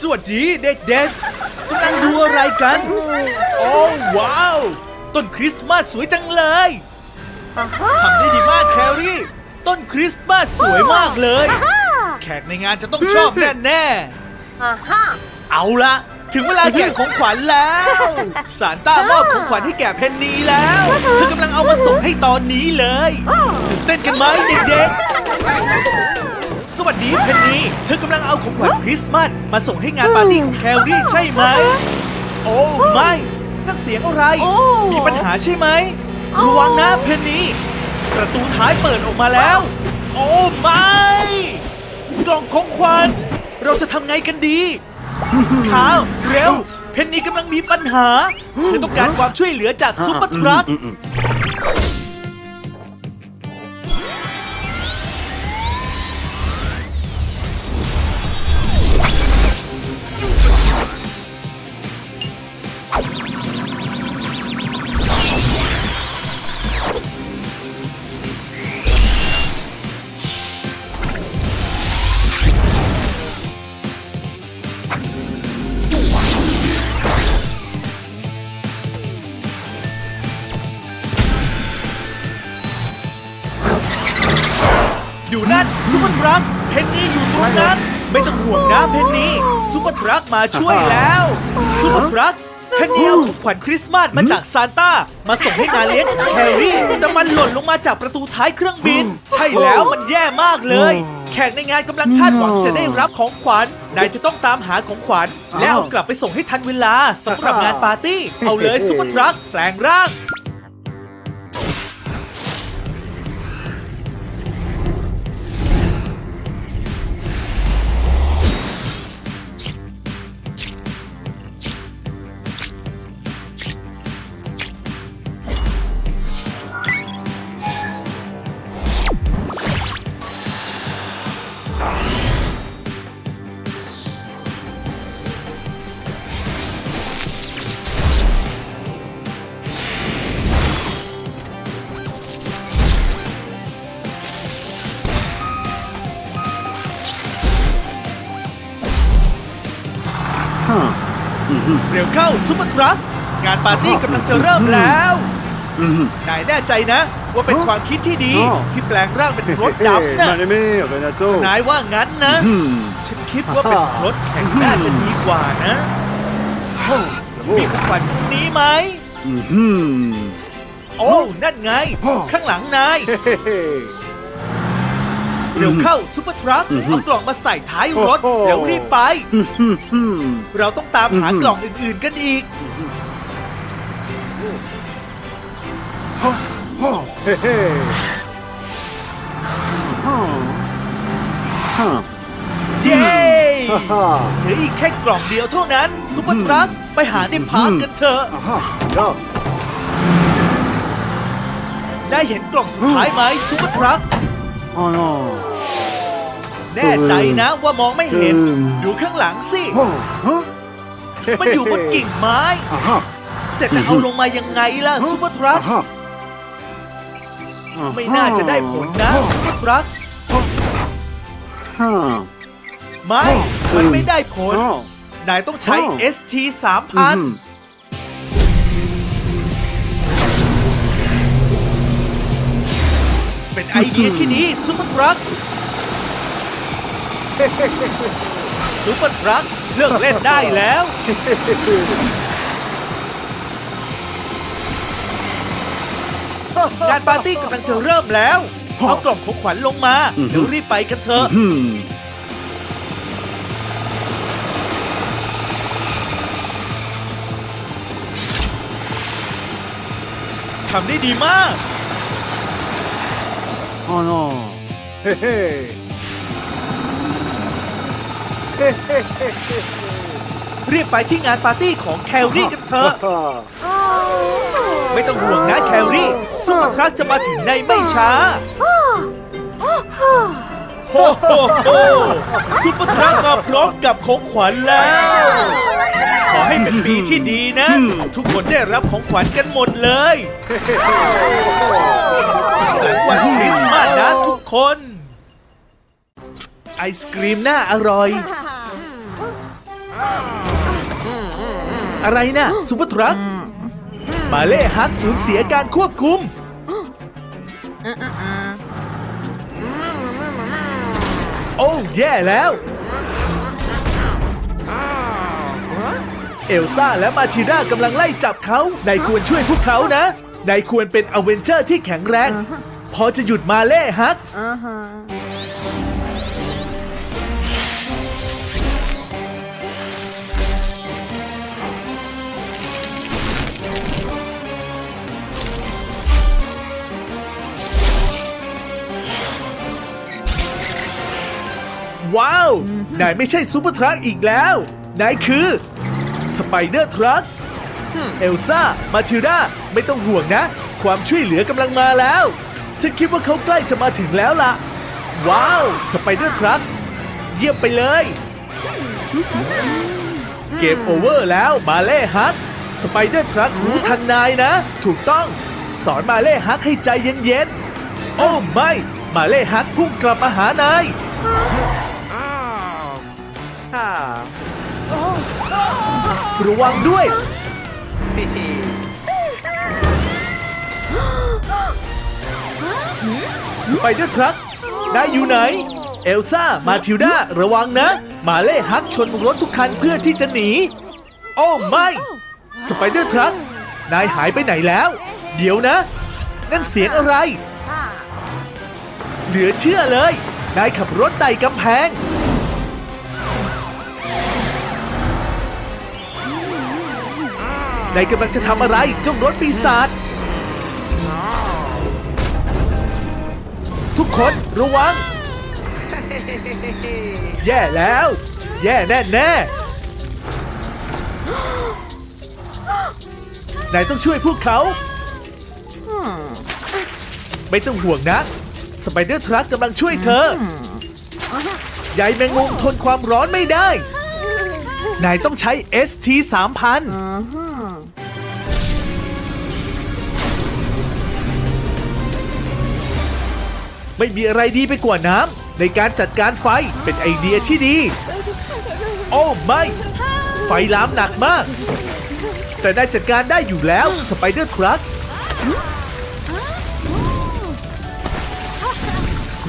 สวัสดีเด็กๆกำลังดูอะไรกัน โอ้ว้าว ต้นคริสต์มาสสวยจังเลยทำได้ดีมากแครี่ ต้นคริสต์มาสสวยมากเลย แขกในงานจะต้องชอบแน่ๆอ่าฮะเอาละถึงเวลาแกะของขวัญแล้วซานต้ามอบของขวัญให้แก่เพนนีแล้วเธอกำลังเอามาส่งให้ตอนนี้เลยตื่นเต้นกันไหมเด็กๆ สวัสดีเพนนีเธอกำลังเอาของขวัญคริสต์มาสมาส่งให้งานปาร์ตี้ของแคลรี่ใช่ไหม โอ้ไม่นั่นเสียงอะไร โอ้ มีปัญหาใช่ไหม ระวังนะเพนนีประตูท้ายเปิดออกมาแล้ว โอ้ไม่กล่องของขวัญเราจะทำไงกันดีข้าวเร็ว เพนนีกำลังมีปัญหาเธอต้องการความช่วยเหลือจากซุปเปอร์ทรัค ดูนั่นซุปเปอร์ทรัคเพนนีอยู่ตรงนั้น ไม่ต้องห่วงนะเพนนีซุปเปอร์ทรัคมาช่วยแล้วซุปเปอร์ทรัคเพนนีเอาของขวัญคริสต์มาสมาจากซานต้า มาส่งให้งานเลี้ยงของแครี่แต่มันหล่นลงมาจากประตูท้ายเครื่องบิน ใช่แล้วมันแย่มากเลย แขกในงานกำลังคาดหวังจะได้รับของขวัญนายจะต้องตามหาของขวัญ และเอากลับไปส่งให้ทันเวลาสำหรับงานปาร์ตี้ เอาเลยซุปเปอร์ทรัคแปลงร่าง ร์ทรัคงานปาร์ตี้กำลังจะเริ่มแล้ว นายแน่ใจนะ ว่าเป็นความคิดที่ดีอ๋อที่แปลงร่างเป็นรถดำนะมาได้ไหมเอาไปนะโจ้นายว่างั้นนะอืมฉันคิดว่าเป็นรถแข่งน่าจะดีกว่านะ มีของขวัญตรงนี้ไหมอือหือโอ้ นั่นไงอ๋อข้างหลังนาย เฮ้เฮ้เร็วเข้าซุปเปอร์ทรัคอือหือเอากล่องมาใส่ท้ายรถโอ้โห แล้วรีบไปอือหือหือเราต้องตามหาอือหือกล่องอื่นๆกันอีกฮ่าฮ่าเฮ้เฮ้ฮ่าฮ่าเย้ฮ่าฮ่าเหลืออีกแค่กล่องเดียวเท่านั้นซุปเปอร์ทรัคไปหาในพาร์คกันเถอะอ่าฮ่าเดี๋ยวได้เห็นกล่องสุดท้ายไหมซุปเปอร์ทรัค อ๋อเนาะแน่ใจนะว่ามองไม่เห็น อืม ดูข้างหลังสิฮ่าฮะมันอยู่บนกิ่งไม้ อ่าฮ่าแต่จะเอาลงมายังไงล่ะซุปเปอร์ทรัค อ่าฮ่าอ่ไม่น่าจะได้ผลนะซุปเปอร์ทรัคฮ่าไม่ มันไม่ได้ผลอ้าวนายต้องใช้อ้าว ST อืม 3000 เป็นไอเดียที่ดีซุปเปอร์ทรัคซุปเปอร์ทรัคเลิกเล่นได้แล้ว งานปาร์ตี้กำลังจะเริ่มแล้ว เอากล่องของขวัญลงมาเดี๋ยวรีบไปกันเถอะอืมทำได้ดีมาก อ๋อเนาะเฮ้เฮ้เฮ้เฮ้เฮ้เฮ้รีบไปที่งานปาร์ตี้ของแคลรี่กันเถอะ ไม่ต้องห่วงนะแคลรี่ซุปเปอร์ทรัคจะมาถึงในไม่ช้าโอ้โหโหซุปเปอร์ทรัคมาพร้อมกับของขวัญแล้ว ให้เป็นปีที่ดีนะ ทุกคนได้รับของขวัญกันหมดเลยสุขสันต์วันคริสต์มาสนะทุกคน ไอศกรีมน่าอร่อย อะไรนะซูเปอร์ทรัคมาเล่ฮักสูญเสียการควบคุมโอ้แย่แล้ว เอลซ่าและมาทิด้ากำลังไล่จับเขานายควรช่วยพวกเขานะนายควรเป็นอเวนเจอร์ที่แข็งแรง พอจะหยุดมาเล่ฮักว้าว นายไม่ใช่ซูเปอร์ทรัคอีกแล้ว นายคือ สไปเดอร์ทรัคเอลซ่า มาทิลดาไม่ต้องห่วงนะ ความช่วยเหลือกำลังมาแล้ว ฉันคิดว่าเขาใกล้จะมาถึงแล้วล่ะ ว้าว สไปเดอร์ทรัคเยี่ยมไปเลย เกมโอเวอร์แล้วมาเล่ฮักสไปเดอร์ทรัครู้ทันนายนะ ถูกต้อง สอนมาเล่ฮักให้ใจเย็นๆ โอ้ไม่ มาเล่ฮักพุ่งกลับมาหานาย ระวังด้วย สไปเดอร์ทรัคนายอยู่ไหน เอลซ่า มาทิลดา ระวังนะ มาเล่ฮักชนรถทุกคันเพื่อที่จะหนี โอ้ไม่ สไปเดอร์ทรัคนายหายไปไหนแล้ว เดี๋ยวนะ นั่นเสียงอะไร เหลือเชื่อเลย นายขับรถไต่กำแพง นายกำลังจะทำอะไรเจ้ารถปีศาจทุกคนระวัง แย่แล้ว แย่แน่แน่นายต้องช่วยพวกเขา ไม่ต้องห่วงนะ สไปเดอร์ทรัคกำลังช่วยเธอใยแมงมุมทนความร้อนไม่ได้ นายต้องใช้ ST 3000 ไม่มีอะไรดีไปกว่าน้ำในการจัดการไฟเป็นไอเดียที่ดี โอ้ไม่ไฟลามหนักมาก แต่ได้จัดการได้อยู่แล้วสไปเดอร์ทรัค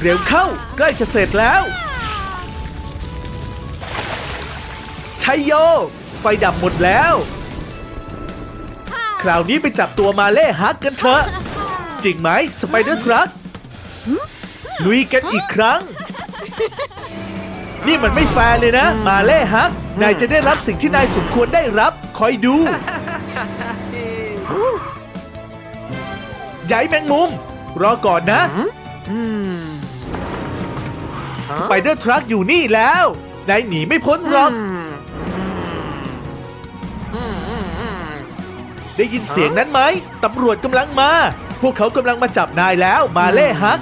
เร็วเข้าใกล้จะเสร็จแล้วชัยโย ไฟดับหมดแล้ว คราวนี้ไปจับตัวมาเล่ฮักกันเถอะ จริงไหมสไปเดอร์ทรัค ลุยกันอีกครั้ง นี่มันไม่แฟร์เลยนะ มาเล่ฮัก นายจะได้รับสิ่งที่นายสมควรได้รับ คอยดูใหญ่แมงมุม รอก่อนนะ สไปเดอร์ทรัคอยู่นี่แล้ว นายหนีไม่พ้นหรอก ได้ยินเสียงนั้นไหม ตำรวจกำลังมา พวกเขากำลังมาจับนายแล้ว มาเล่ฮัก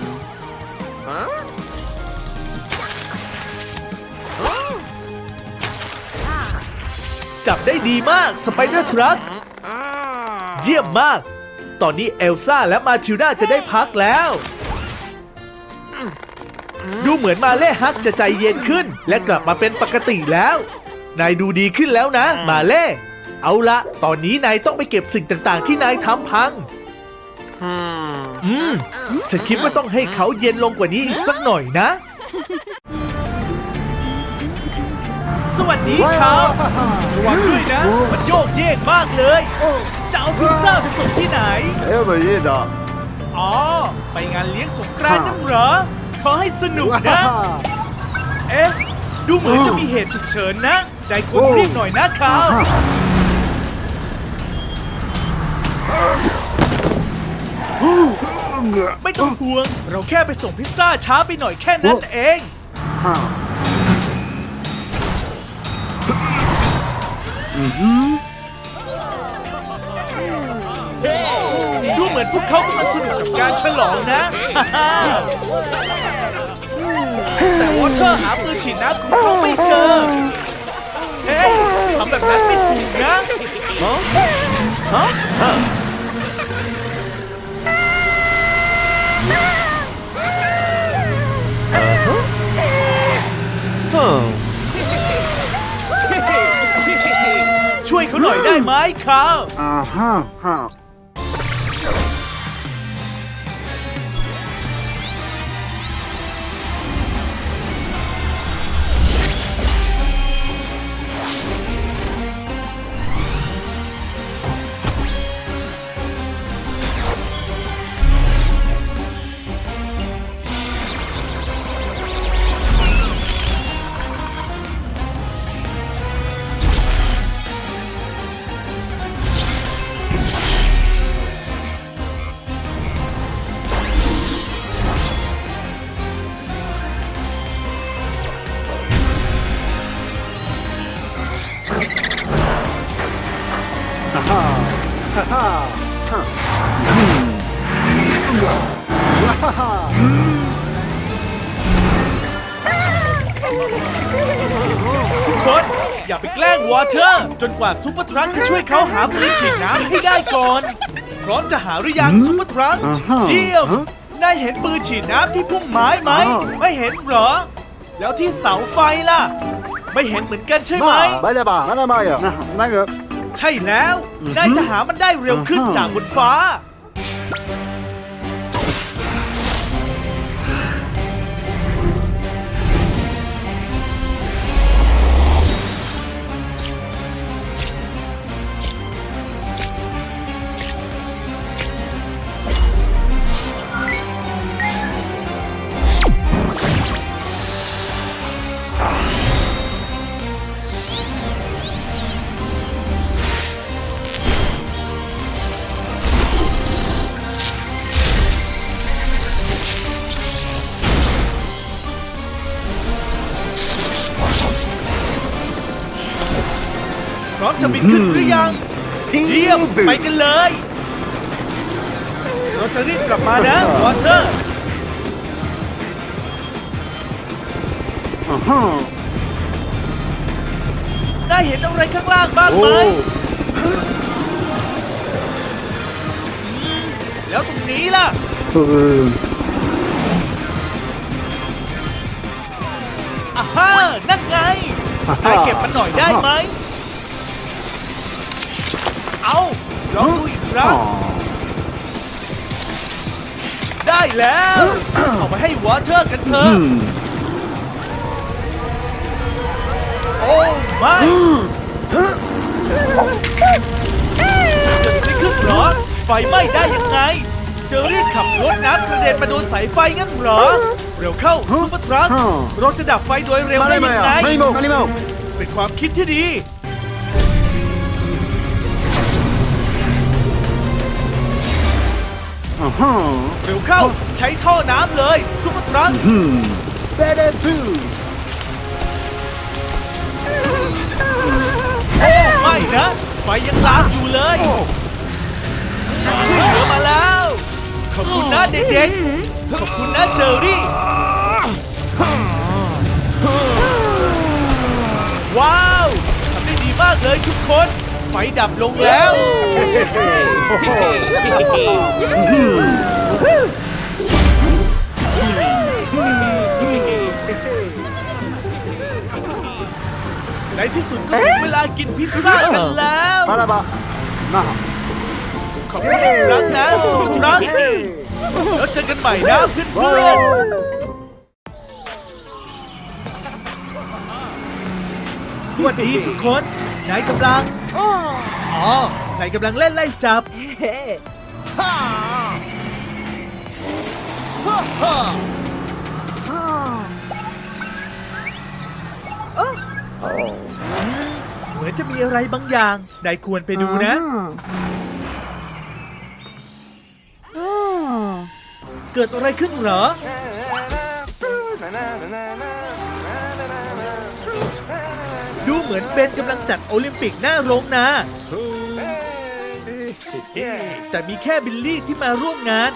จับได้ดีมากสไปเดอร์ทรัคเยี่ยมมาก ตอนนี้เอลซ่าและมาทิลดาจะได้พักแล้ว ดูเหมือนมาเล่ฮักจะใจเย็นขึ้น และกลับมาเป็นปกติแล้ว นายดูดีขึ้นแล้วนะ มาเล่ เอาละ ตอนนี้นายต้องไปเก็บสิ่งต่างๆ ที่นายทำพัง อืมฉันคิดว่าต้องให้เขาเย็นลงกว่านี้อีกสักหน่อยนะ สวัสดีครับระวังด้วยนะ มันโยกเยกมากเลย จะเอาพิซซ่าไปส่งที่ไหนเอ้ Emre'ye อ๋อ ไปงานเลี้ยงสงกรานต์นั่นเหรอ ขอให้สนุกนะเอ๊ะ ดูเหมือนจะมีเหตุฉุกเฉินนะ ใจคนเรียกหน่อยนะครับ ไม่ต้องห่วง เราแค่ไปส่งพิซซ่าช้าไปหน่อยแค่นั้นเอง ดูเหมือนพวกเขากำลังสนุกกับการฉลองนะ แต่วอเตอร์หาปืนฉีดน้ำของเขาไม่เจอ เฮ้ยทำแบบนั้นไม่ถูกนะช ช่วยเขาหน่อยได้ไหมคาวอ่าฮะฮะ ทุกคนอย่าไปแกล้งวอเตอร์ จนกว่าซูเปอร์ทรัคจะช่วยเขาหาปืนฉีดน้ำให้ได้ก่อน พร้อมจะหาหรือยังซูเปอร์ทรัคอ่าฮะเยี่ยมฮะนายเห็นปืนฉีดน้ำที่พุ่มไม้ไหมอ้าวไม่เห็นเหรอ แล้วที่เสาไฟล่ะ ไม่เห็นเหมือนกันใช่ไหมมาไปเลยป่ะนั่นอะไรอะนะนั่นก็ใช่แล้วอือฮึนายจะหามันได้เร็วขึ้นอ่าฮะจากบนฟ้า เยี่ยมไปกันเลย เราจะรีบกลับมานะวอเตอร์ อ่าฮะได้เห็นอะไรข้างล่างบ้างโอ้ไหม แล้วตรงนี้ล่ะ เอออ่าฮ่านั่นไงนายเก็บมันหน่อยได้ไหม เอาลองดูอีกคอ๋รั้องได้แล้ว เอาไปให้วอเตอร์กันเถอือะมโอ้ไม่เกิดอะไรขึ้นเหรอ ไฟไหม้ได้ยังไง เจอรีบขับรถน้ำกระเด็นมาโดนสายไฟงั้นเหรอ เร็วเข้าซุปเปอร์ทรัคเราจะดับไฟโดยเร็วมาได้เลยไหมยังอะไงมาลิโมมาลิโมเป็นความคิดที่ดี อ่าฮะเร็วเข้า ใช้ท่อน้ำเลยซุปเปอร์ทรัคอืมเบเดทูโอ้ไม่นะไฟยังลามอยู่เลยช่วยเหลือมาแล้ว ขอบคุณนะเด็กๆ ขอบคุณนะเจอรี่ ว้าวทำได้ดีมากเลยทุกคนไฟดับลงแล้วในที่สุดก็ถึงเวลากินพิซซ่ากันแล้วมาละบะนะขอบคุณอีกครั้งนะสุดรักแล้วเจอกันใหม่นะเพื่อนๆสวัสดีทุกคนนายกำลัง อ๋อนายกำลังเล่นไล่จับเหมือนจะมีอะไรบางอย่างนายควรไปดูนะเกิดอะไรขึ้นเหรอ เหมือนเบนกำลังจัดโอลิมปิกหน้าโรงนา แต่มีแค่บิลลี่ที่มาร่วมงาน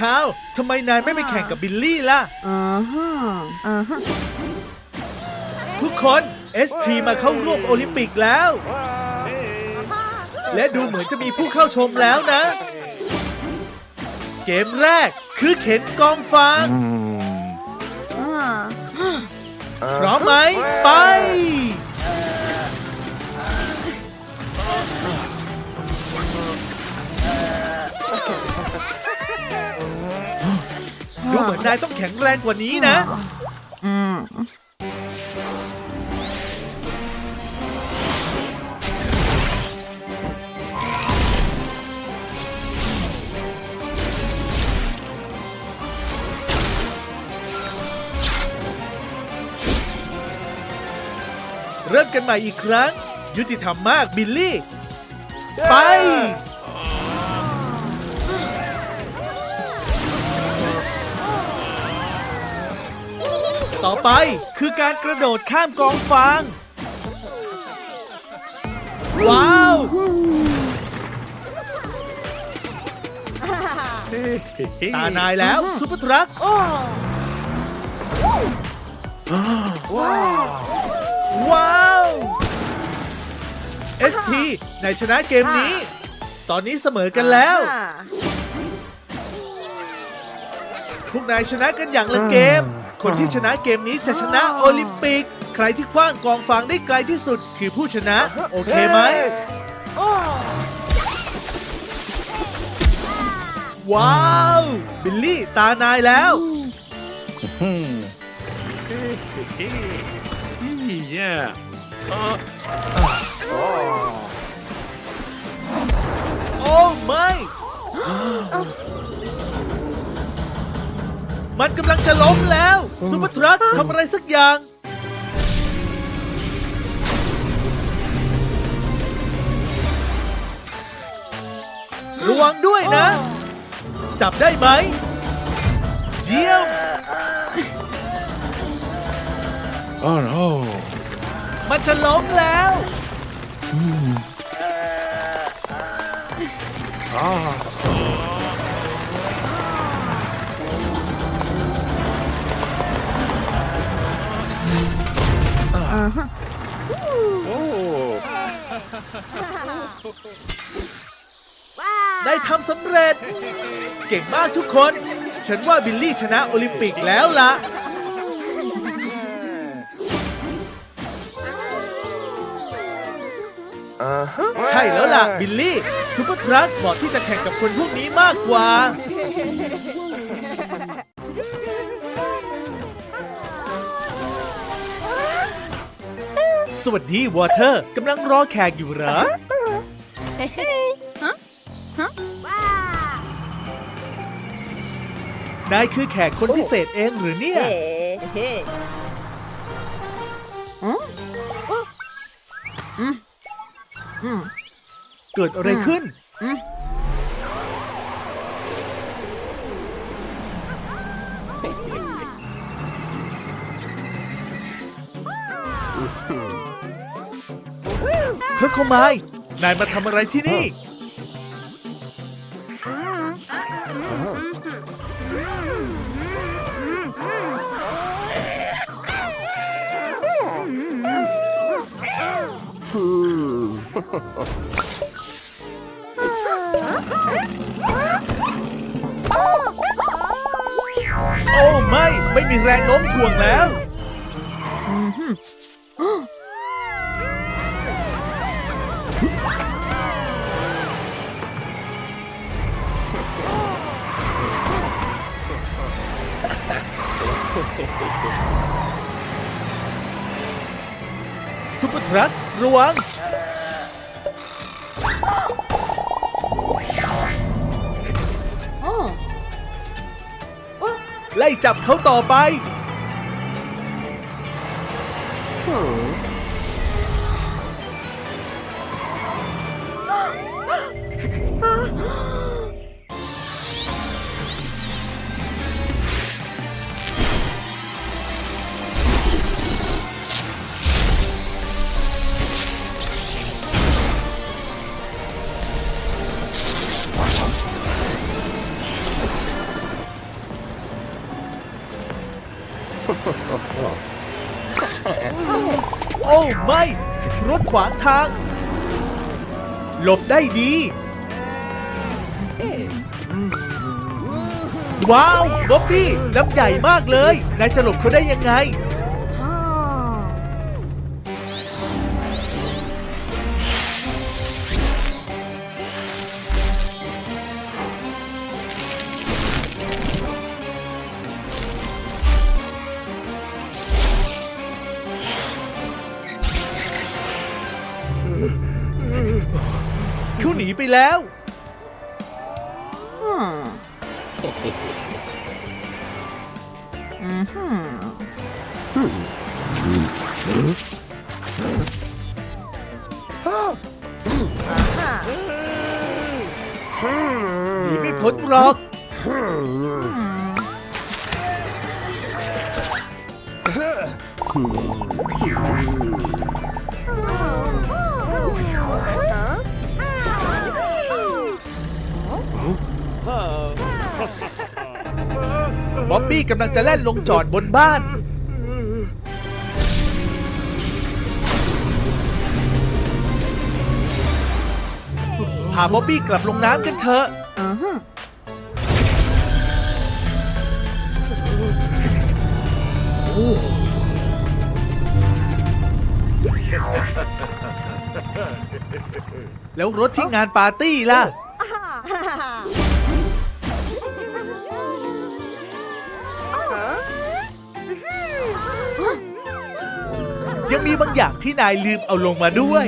ข้าวทำไมนายไม่ไปแข่งกับบิลลี่ล่ะ Uh-huh. Uh-huh. ทุกคน ST มาเข้าร่วมโอลิมปิกแล้ว และดูเหมือนจะมีผู้เข้าชมแล้วนะ เกมแรกคือเข็นกองฟางอืม Uh. พร้อมไหม ไป ดูเหมือนนายต้องแข็งแรงกว่านี้นะ เริ่มกันใหม่อีกครั้ง ยุติธรรมมากบิลลี่ ไป ต่อไปคือการกระโดดข้ามกองฟาง ว้าว ตานายแล้ว ซุปเปอร์ทรัคว้าว ว้าว ST นายชนะเกมนี้ ตอนนี้เสมอกันแล้ว พวกนายชนะกันอย่างละเกม คนที่ชนะเกมนี้จะชนะโอลิมปิก ใครที่คว้างกองฟางได้ไกลที่สุด คือผู้ชนะ โอเคไหม ว้าว บิลลี่ตานายแล้ว Yeah. Uh, โอ้ไม่มันกำลังจะล้มแล้วซูเปอร์ทรัคทำอะไรสักอย่าง ระวังด้วยนะ จับได้ไหม เยี่ยม oh no. มันจะล้มแล้ว Oh. ได้ทำสำเร็จ เก่งมากทุกคน ฉันว่าบิลลี่ชนะโอลิมปิกแล้วล่ะ ใช่แล้วล่ะ บิลลี่ซูเปอร์ทรัคเหมาะที่จะแข่งกับคนพวกนี้มากกว่า สวัสดี วอเตอร์กำลังรอแขกอยู่เหรอเฮ้เฮ้ฮะฮะนายคือแขกคนพิเศษเองหรือเนี่ย เฮ้เฮ้อืมอืมอืม เกิดอะไรขึ้นอืมพระโคมายนายมาทำอะไรที่นี่ โอ้ไม่ ไม่มีแรงโน้มถ่วงแล้ว ซุปเปอร์ทรัคระวัง ไล่จับเขาต่อไป โอ้ไม่ รถขวางทาง หลบได้ดี ว้าวบ๊อบบี้ลำใหญ่มากเลย นายจะหลบเขาได้ยังไง แล้วหนีไม่พ้นหรอก บ๊อบบี้กำลังจะแล่นลงจอดบนบ้าน พาบ๊อบบี้กลับลงน้ำกันเถอะแล้วรถที่งานปาร์ตี้ล่ะ ยังมีบางอย่างที่นายลืมเอาลงมาด้วย